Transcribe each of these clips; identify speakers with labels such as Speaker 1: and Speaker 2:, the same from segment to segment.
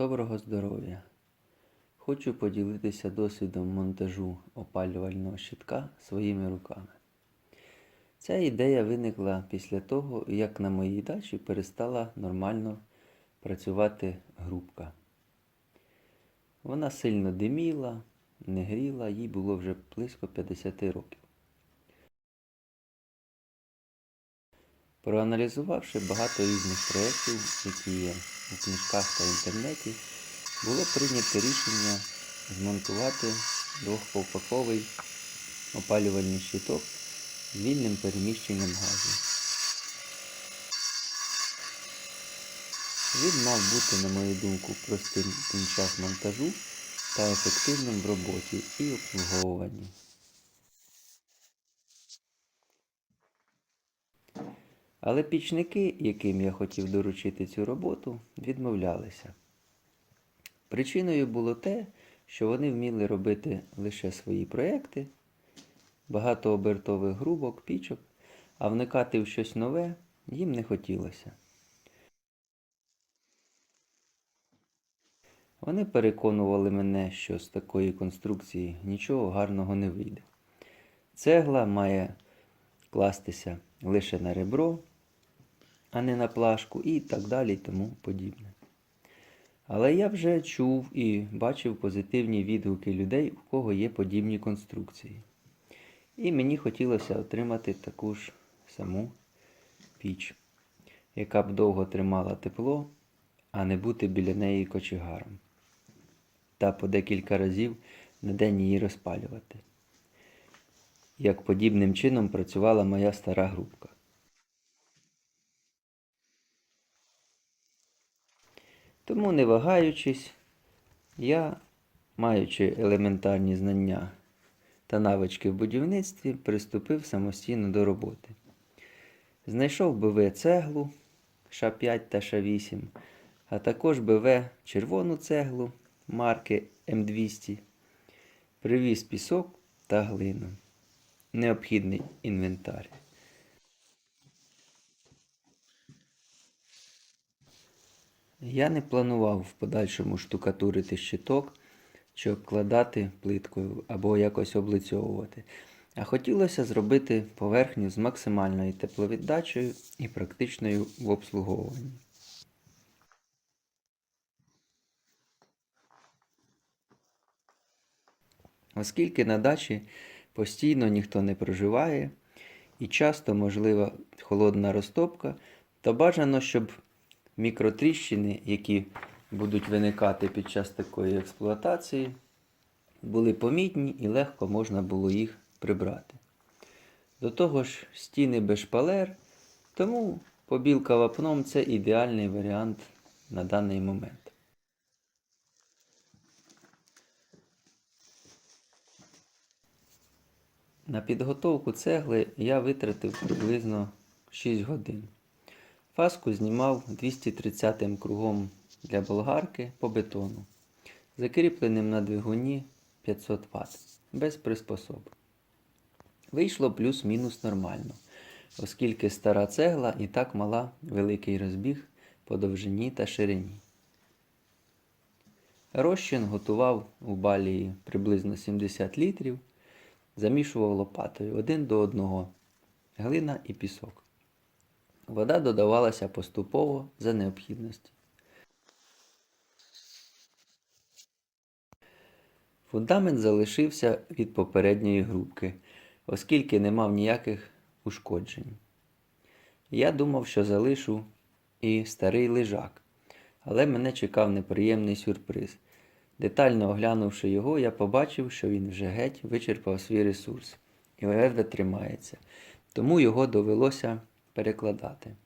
Speaker 1: Доброго здоров'я! Хочу поділитися досвідом монтажу опалювального щитка своїми руками. Ця ідея виникла після того, як на моїй дачі перестала нормально працювати грубка. Вона сильно диміла, не гріла, їй було вже близько 50 років. Проаналізувавши багато різних проєктів, які є у книжках та інтернеті, було прийнято рішення змонтувати двохковпаковий опалювальний щиток з вільним переміщенням газу. Він мав бути, на мою думку, простим під час монтажу та ефективним в роботі і обслуговуванні. Але пічники, яким я хотів доручити цю роботу, відмовлялися. Причиною було те, що вони вміли робити лише свої проекти, багатообертових грубок, пічок, а вникати в щось нове їм не хотілося. Вони переконували мене, що з такої конструкції нічого гарного не вийде. Цегла має кластися лише на ребро, а не на плашку і так далі і тому подібне. Але я вже чув і бачив позитивні відгуки людей, у кого є подібні конструкції. І мені хотілося отримати таку ж саму піч, яка б довго тримала тепло, а не бути біля неї кочегаром. Та по декілька разів на день її розпалювати. Як подібним чином працювала моя стара групка. Тому, не вагаючись, я, маючи елементарні знання та навички в будівництві, приступив самостійно до роботи. Знайшов БВ цеглу Ш5 та Ш8, а також БВ червону цеглу марки М200, привіз пісок та глину. Необхідний інвентар. Я не планував в подальшому штукатурити щиток чи обкладати плиткою або якось облицьовувати. А хотілося зробити поверхню з максимальною тепловіддачею і практичною в обслуговуванні. Оскільки на дачі постійно ніхто не проживає і часто можлива холодна розтопка, то бажано, щоб мікротріщини, які будуть виникати під час такої експлуатації, були помітні і легко можна було їх прибрати. До того ж, стіни без шпалер, тому побілка вапном це ідеальний варіант на даний момент. На підготовку цегли я витратив приблизно 6 годин. Фаску знімав 230 кругом для болгарки по бетону, закріпленим на двигуні 500 Вт, без приспособ. Вийшло плюс-мінус нормально, оскільки стара цегла і так мала великий розбіг по довжині та ширині. Розчин готував у балії приблизно 70 літрів, замішував лопатою один до одного глина і пісок. Вода додавалася поступово за необхідності. Фундамент залишився від попередньої грубки, оскільки не мав ніяких ушкоджень. Я думав, що залишу і старий лежак, але мене чекав неприємний сюрприз. Детально оглянувши його, я побачив, що він вже геть вичерпав свій ресурс і ледве тримається, тому його довелося перекладати.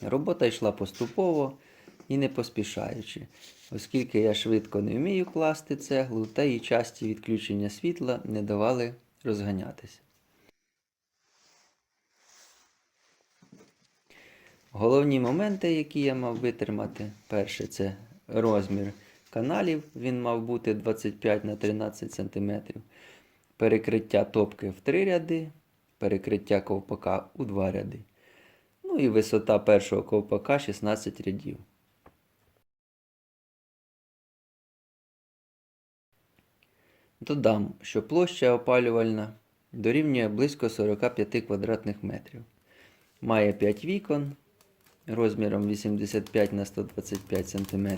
Speaker 1: Робота йшла поступово і не поспішаючи, оскільки я швидко не вмію класти цеглу, та і часті відключення світла не давали розганятися. Головні моменти, які я мав витримати, перше це розмір каналів, він мав бути 25 на 13 см, перекриття топки в 3 ряди, перекриття ковпака у 2 ряди. Ну і висота першого ковпака 16 рядів. Додам, що площа опалювальна дорівнює близько 45 квадратних метрів. Має 5 вікон розміром 85 на 125 см.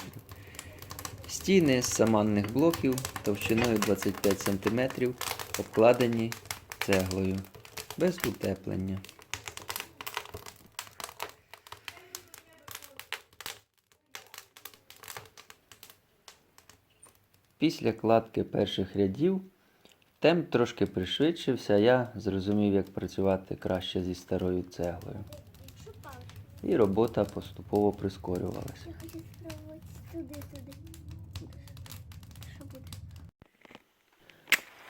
Speaker 1: Стіни з саманних блоків товщиною 25 см обкладені цеглою без утеплення. Після кладки перших рядів темп трошки пришвидшився, я зрозумів, як працювати краще зі старою цеглою. І робота поступово прискорювалася.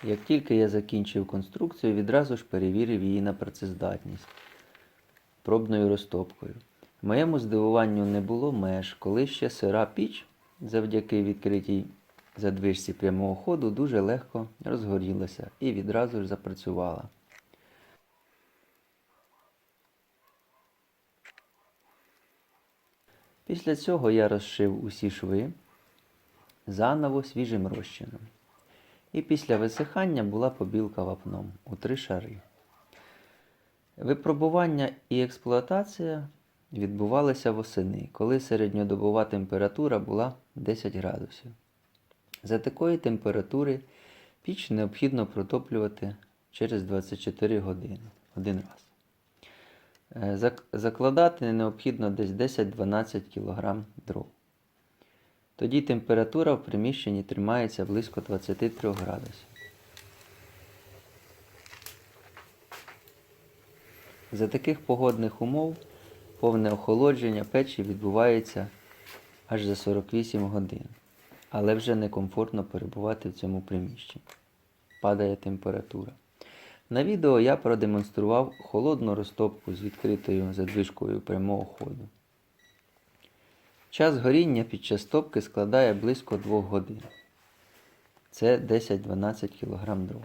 Speaker 1: Як тільки я закінчив конструкцію, відразу ж перевірив її на працездатність пробною розтопкою. Моєму здивуванню не було меж, коли ще сира піч, завдяки відкритій задвижці прямого ходу, дуже легко розгорілася і відразу ж запрацювала. Після цього я розшив усі шви заново свіжим розчином. І після висихання була побілка вапном у три шари. Випробування і експлуатація відбувалися восени, коли середньодобова температура була 10 градусів. За такої температури піч необхідно протоплювати через 24 години один раз. Е, Закладати необхідно десь 10-12 кг дров. Тоді температура в приміщенні тримається близько 23 градусів. За таких погодних умов повне охолодження печі відбувається аж за 48 годин, але вже некомфортно перебувати в цьому приміщенні. Падає температура. На відео я продемонстрував холодну розтопку з відкритою задвижкою прямого ходу. Час горіння під час топки складає близько 2 годин. Це 10-12 кг дров.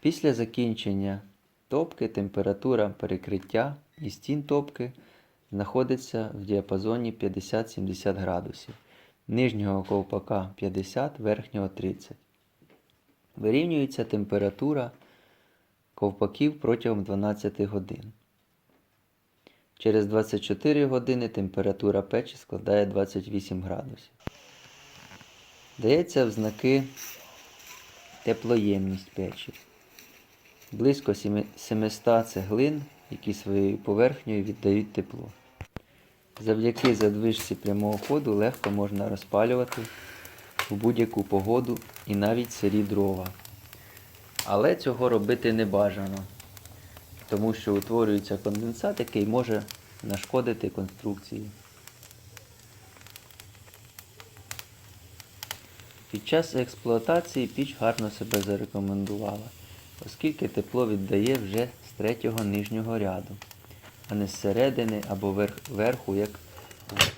Speaker 1: Після закінчення топки температура перекриття і стін топки знаходиться в діапазоні 50-70 градусів. Нижнього ковпака 50, верхнього 30. Вирівнюється температура ковпаків протягом 12 годин. Через 24 години температура печі складає 28 градусів. Дається в знаки теплоємність печі. Близько 700 цеглин, які своєю поверхнею віддають тепло. Завдяки задвижці прямого ходу легко можна розпалювати в будь-яку погоду і навіть сирі дрова. Але цього робити не бажано, тому що утворюється конденсат, який може нашкодити конструкції. Під час експлуатації піч гарно себе зарекомендувала, оскільки тепло віддає вже з третього нижнього ряду, а не з середини або верх- верху, як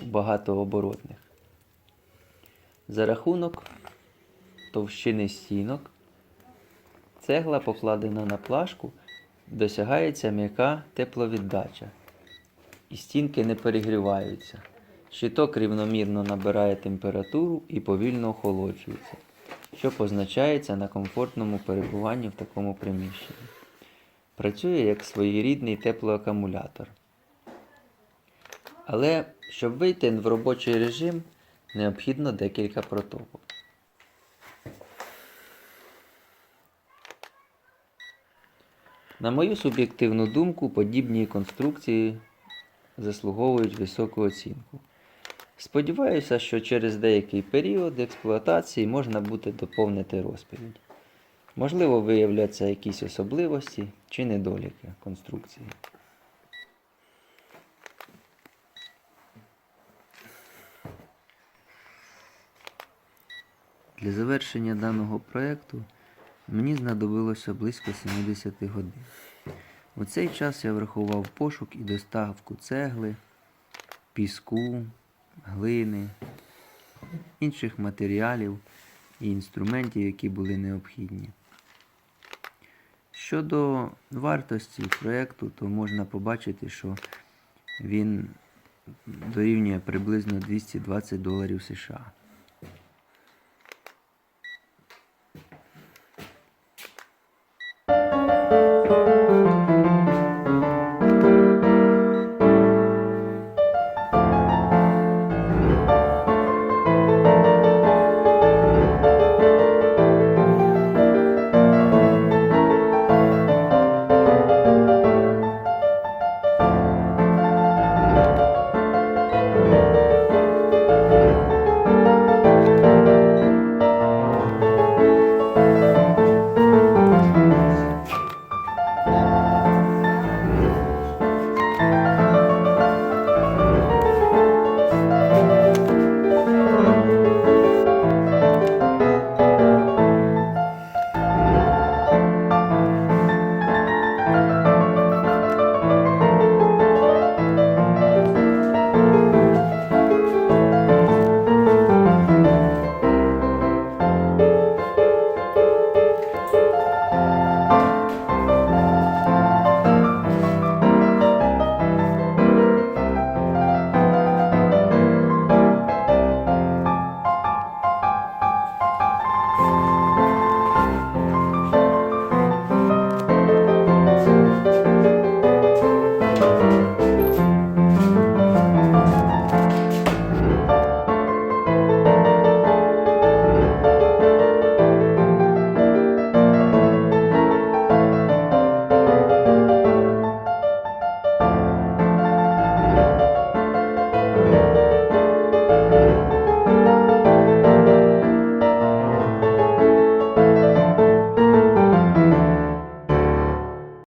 Speaker 1: у багатооборотних. За рахунок товщини стінок Цегла, покладена на плашку, досягається м'яка тепловіддача, і стінки не перегріваються. Щиток рівномірно набирає температуру і повільно охолоджується, що позначається на комфортному перебуванні в такому приміщенні. Працює як своєрідний теплоакумулятор. Але щоб вийти в робочий режим, необхідно декілька протопок. На мою суб'єктивну думку, подібні конструкції заслуговують високу оцінку. Сподіваюся, що через деякий період експлуатації можна буде доповнити розповідь. Можливо, виявляться якісь особливості чи недоліки конструкції. Для завершення даного проєкту мені знадобилося близько 70 годин. У цей час я врахував пошук і доставку цегли, піску, глини, інших матеріалів і інструментів, які були необхідні. Щодо вартості проєкту, то можна побачити, що він дорівнює приблизно 220 доларів США.